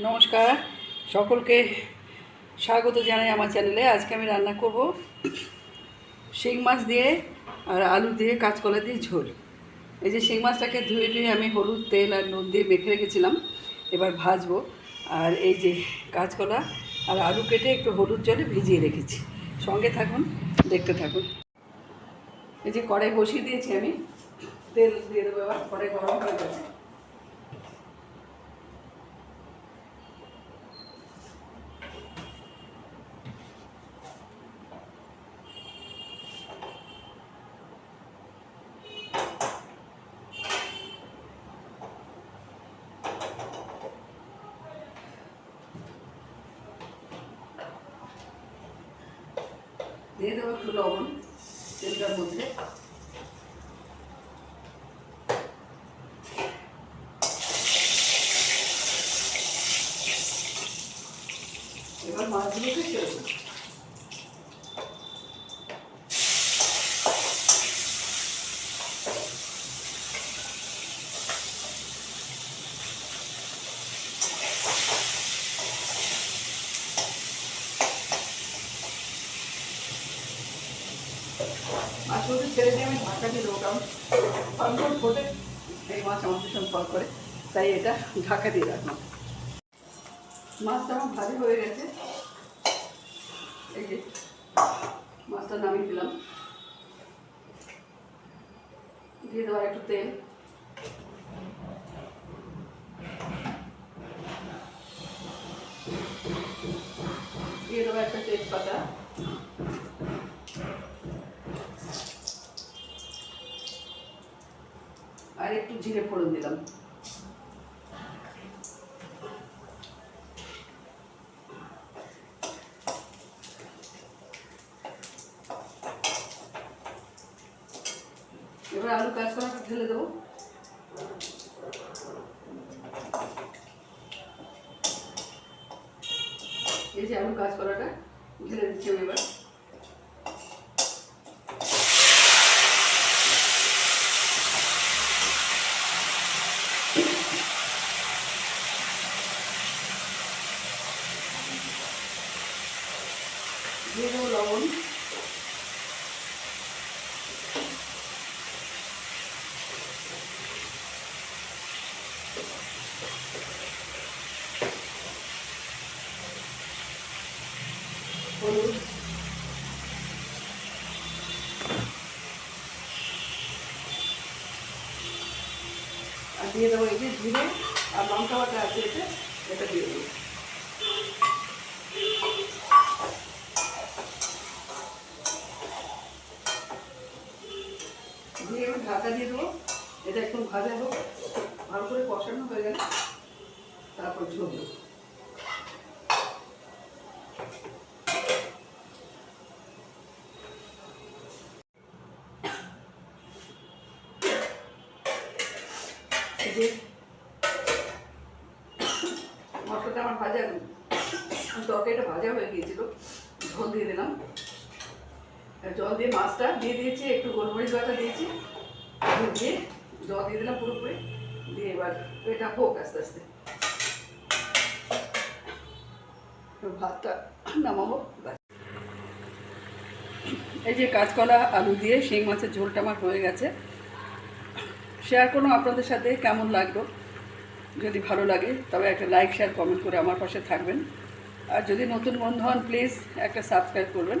নমস্কার। সকলকে স্বাগত জানাই আমার চ্যানেলে। আজকে আমি রান্না করব শিং মাছ দিয়ে আর আলু দিয়ে কাঁচকলা দিয়ে ঝোল। এই যে শিং মাছটাকে ধুয়ে ধুয়ে আমি হলুদ, তেল আর নুন দিয়ে মেখে রেখেছিলাম। এবার ভাজবো। আর এই যে কাঁচকলা আর আলু কেটে একটু হলুদ জলে ভিজিয়ে রেখেছি। সঙ্গে থাকুন, দেখতে থাকুন। এই যে কড়াই বসিয়ে দিয়েছি আমি। তেল দিয়ে দেবো এবার, কড়াই গরম হয়ে গেছে। দিয়ে দেবো একটু লবণ তেলটার মধ্যে এবার মাছগুলোকে ছেড়ে দেবো ছেড়ে দিয়ে আমি ঢাকা দিয়ে কারণ ফলফল ফোটে এই মাছ আমার ভীষণ ফল করে, তাই এটা ঢাকা দিয়ে রাখলাম। মাছটা আমার ভাজি হয়ে গেছে। এই যে, মাছটা নামিয়ে দিলাম। দিয়ে দেওয়ার একটু তেল। দিয়ে দেবো একটা তেজপাতা আর একটু জিরে ফোড়ন দিলাম। এবার আলু কাঁচকলাটা ঢেলে দেবো। এই যে আলু কাঁচকলাটা ঢেলে দিচ্ছি এবার। দেবো লবণ। হলুদ। আর দিয়ে দেবো এই যে জিরে আর লঙ্কা বাটা আছে এটা এটা দিয়ে দেবো দিয়ে এবার ঢাকা দিয়ে দেবো। এটা একটু ভাজা হোক, ভালো করে কষানো হয়ে গেলে তারপর ঝোল মশলাটা আমার ভাজা, তরকারিটা ভাজা হয়ে গিয়েছিল, ঝোল দিয়ে দিলাম। জল দিয়ে মাছটা দিয়ে দিয়েছি, একটু গোলমরিচ বাটা দিয়েছি দিয়ে জল দিয়ে দিলাম পুরোপুরি, দিয়ে এবার এটা হোক আস্তে আস্তে। ভাতটা নামাবো। এই যে কাঁচকলা, আলু দিয়ে শিং মাছের ঝোলটা আমার হয়ে গেছে। শেয়ার করুন আপনাদের সাথে কেমন লাগল। যদি ভালো লাগে, তবে একটা লাইক, শেয়ার, কমেন্ট করে আমার পাশে থাকবেন। আর যদি নতুন বন্ধু হন, প্লিজ একটা সাবস্ক্রাইব করবেন।